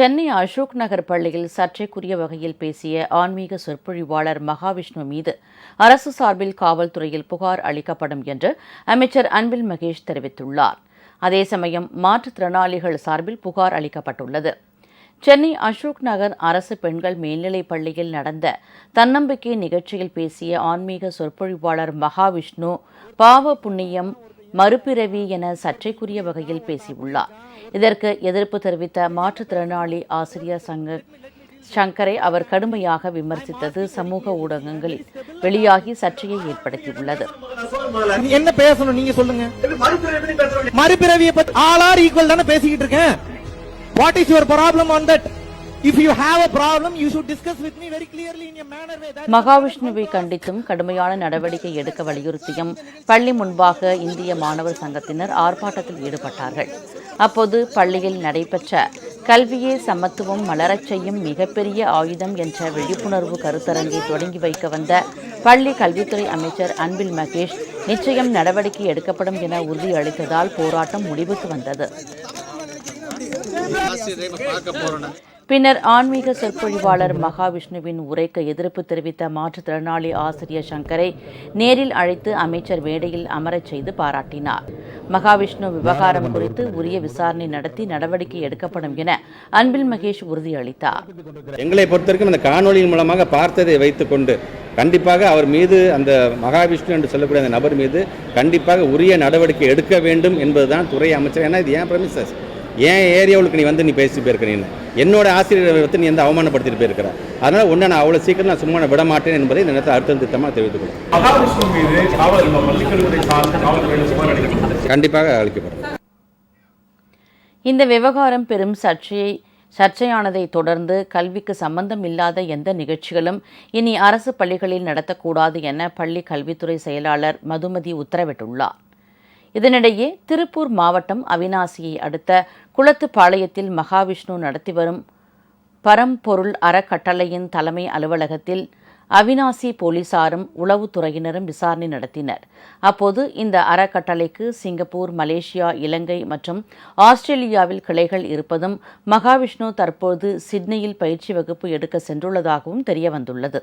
சென்னை அசோக் நகர் பள்ளியில் சர்ச்சைக்குரிய வகையில் பேசிய ஆன்மீக சொற்பொழிவாளர் மகாவிஷ்ணு மீது அரசு சார்பில் காவல்துறையில் புகார் அளிக்கப்படும் என்று அமைச்சர் அன்பில் மகேஷ் தெரிவித்துள்ளார். அதே சமயம் மாற்றுத்திறனாளிகள் சார்பில் புகார் அளிக்கப்பட்டுள்ளது. சென்னை அசோக் நகர் அரசு பெண்கள் மேல்நிலைப் பள்ளியில் நடந்த தன்னம்பிக்கை நிகழ்ச்சியில் பேசிய ஆன்மீக சொற்பொழிவாளர் மகாவிஷ்ணு பாவ புண்ணியம் மறுபிறவி என சர்ச்சைக்குரிய வகையில் பேசியுள்ளார். இதற்கு எதிர்ப்பு தெரிவித்த மாற்றுத்திறனாளி ஆசிரியர் சங்க சங்கரை அவர் கடுமையாக விமர்சித்தது சமூக ஊடகங்களில் வெளியாகி சர்ச்சையை ஏற்படுத்தியுள்ளது. என்ன பேசணும் நீங்க சொல்லுங்க. மறுபிறவியை பத்தி ஆல் ஆர் ஈக்குவல் தானே பேசிக்கிட்டு இருக்கேன். What is your problem on that மகாவிஷ்ணுவை கண்டித்தும் கடுமையான நடவடிக்கை எடுக்க வலியுறுத்தியும் பள்ளி முன்பாக இந்திய மாணவர் சங்கத்தினர் ஆர்ப்பாட்டத்தில் ஈடுபட்டார்கள். அப்போது பள்ளியில் நடைபெற்ற கல்வியே சமத்துவம் மலரச் செய்யும் மிகப்பெரிய ஆயுதம் என்ற விழிப்புணர்வு கருத்தரங்கை தொடங்கி வைக்க வந்த பள்ளி கல்வித்துறை அமைச்சர் அன்பில் மகேஷ் நிச்சயம் நடவடிக்கை எடுக்கப்படும் என உறுதியளித்ததால் போராட்டம் முடிவுக்கு வந்தது. பின்னர் ஆன்மீக சொற்பொழிவாளர் மகாவிஷ்ணுவின் உரைக்கு எதிர்ப்பு தெரிவித்த மாற்றுத்திறனாளி ஆசிரியர் சங்கரை நேரில் அழைத்து அமைச்சர் மேடையில் அமரச் செய்து பாராட்டினார். மகாவிஷ்ணு விவகாரம் குறித்து உரிய விசாரணை நடத்தி நடவடிக்கை எடுக்கப்படும் என அன்பில் மகேஷ் உறுதியளித்தார். எங்களை பொறுத்தவரைக்கும் அந்த காணொளியின் மூலமாக பார்த்ததை வைத்துக்கொண்டு கண்டிப்பாக அவர் மீது அந்த மகாவிஷ்ணு என்று சொல்லக்கூடிய அந்த நபர் மீது கண்டிப்பாக உரிய நடவடிக்கை எடுக்க வேண்டும் என்பதுதான் துறை அமைச்சர். ஏன்னா இது ஏன் பிரமிசஸ் ஏன் ஏரியாவுக்கு நீ வந்து நீ பேசி போயிருக்க நீ என்னோட ஆசிரியரை வந்து நீ வந்து அவமானப்படுத்திட்டு போயிருக்கிற. அதனால ஒன்றை நான் அவ்வளோ சீக்கிரம் நான் சும்மா விட மாட்டேன் என்பதை இந்த நேரத்தில் அர்த்தம் திட்டமாக தெரிவித்துக் கொள்கிறேன் மகாவிஷ்ணு மீது காவல் நம்ம பள்ளிக்கல்வித்துறை சார்ந்த காவல்துறையில் புகார் அளிக்கப்பட்டது கண்டிப்பாக அளிக்கப்படும் இந்த விவகாரம் பெரும் சர்ச்சையை சர்ச்சையானதை தொடர்ந்து கல்விக்கு சம்பந்தம் இல்லாத எந்த நிகழ்ச்சிகளும் இனி அரசு பள்ளிகளில் நடத்தக்கூடாது என பள்ளி கல்வித்துறை செயலாளர் மதுமதி உத்தரவிட்டுள்ளார். இதனிடையே திருப்பூர் மாவட்டம் அவினாசியை அடுத்த குளத்துப்பாளையத்தில் மகாவிஷ்ணு நடத்தி வரும் பரம்பொருள் அறக்கட்டளையின் தலைமை அலுவலகத்தில் அவினாசி போலீசாரும் உளவுத்துறையினரும் விசாரணை நடத்தினர். அப்போது இந்த அறக்கட்டளைக்கு சிங்கப்பூர் மலேசியா இலங்கை மற்றும் ஆஸ்திரேலியாவில் கிளைகள் இருப்பதும் மகாவிஷ்ணு தற்போது சிட்னியில் பயிற்சி வகுப்பு எடுக்க சென்றுள்ளதாகவும் தெரியவந்துள்ளது.